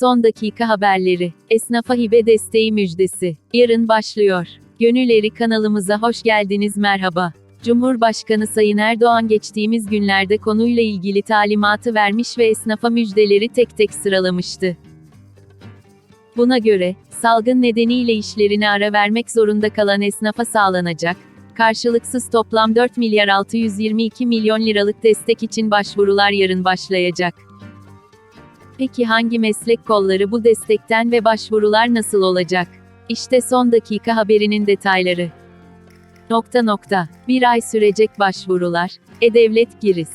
Son dakika haberleri. Esnafa hibe desteği müjdesi. Yarın başlıyor. Gönülleri kanalımıza hoş geldiniz merhaba. Cumhurbaşkanı Sayın Erdoğan geçtiğimiz günlerde konuyla ilgili talimatı vermiş ve esnafa müjdeleri tek tek sıralamıştı. Buna göre, salgın nedeniyle işlerine ara vermek zorunda kalan esnafa sağlanacak, karşılıksız toplam 4 milyar 622 milyon liralık destek için başvurular yarın başlayacak. Peki hangi meslek kolları bu destekten ve başvurular nasıl olacak? İşte son dakika haberinin detayları. Nokta nokta. Bir ay sürecek başvurular. E-Devlet Giriz.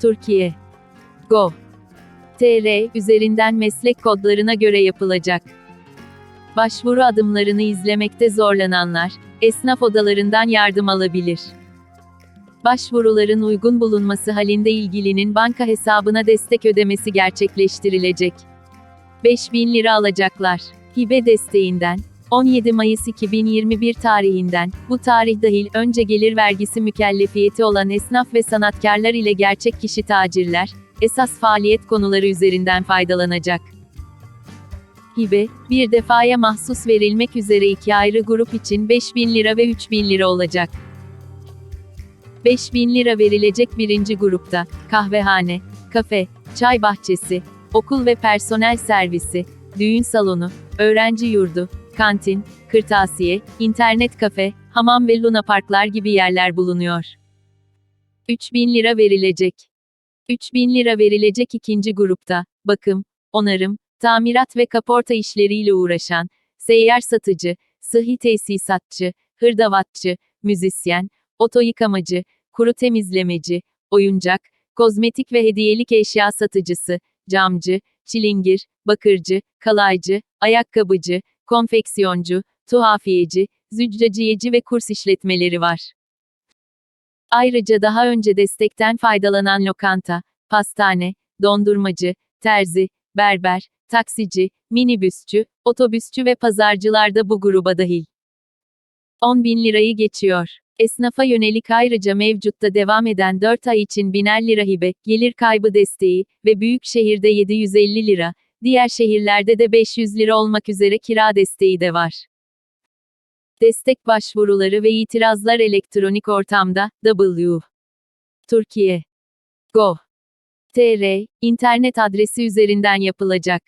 Türkiye. Go. TR üzerinden meslek kodlarına göre yapılacak. Başvuru adımlarını izlemekte zorlananlar, esnaf odalarından yardım alabilir. Başvuruların uygun bulunması halinde ilgilinin banka hesabına destek ödemesi gerçekleştirilecek. 5000 lira alacaklar. Hibe desteğinden 17 Mayıs 2021 tarihinden, bu tarih dahil önce gelir vergisi mükellefiyeti olan esnaf ve sanatkarlar ile gerçek kişi tacirler, esas faaliyet konuları üzerinden faydalanacak. Hibe, bir defaya mahsus verilmek üzere iki ayrı grup için 5000 lira ve 3000 lira olacak. 5000 lira verilecek birinci grupta, kahvehane, kafe, çay bahçesi, okul ve personel servisi, düğün salonu, öğrenci yurdu, kantin, kırtasiye, internet kafe, hamam ve luna parklar gibi yerler bulunuyor. 3000 lira verilecek. 3000 lira verilecek ikinci grupta, bakım, onarım, tamirat ve kaporta işleriyle uğraşan, seyyar satıcı, sıhhi tesisatçı, hırdavatçı, müzisyen, oto yıkamacı, kuru temizlemeci, oyuncak, kozmetik ve hediyelik eşya satıcısı, camcı, çilingir, bakırcı, kalaycı, ayakkabıcı, konfeksiyoncu, tuhafiyeci, züccaciyeci ve kurs işletmeleri var. Ayrıca daha önce destekten faydalanan lokanta, pastane, dondurmacı, terzi, berber, taksici, minibüsçü, otobüsçü ve pazarcılar da bu gruba dahil. 10 bin lirayı geçiyor. Esnafa yönelik ayrıca mevcutta devam eden 4 ay için biner lira hibe, gelir kaybı desteği ve büyük şehirde 750 lira, diğer şehirlerde de 500 lira olmak üzere kira desteği de var. Destek başvuruları ve itirazlar elektronik ortamda W. Türkiye. Go. TR, internet adresi üzerinden yapılacak.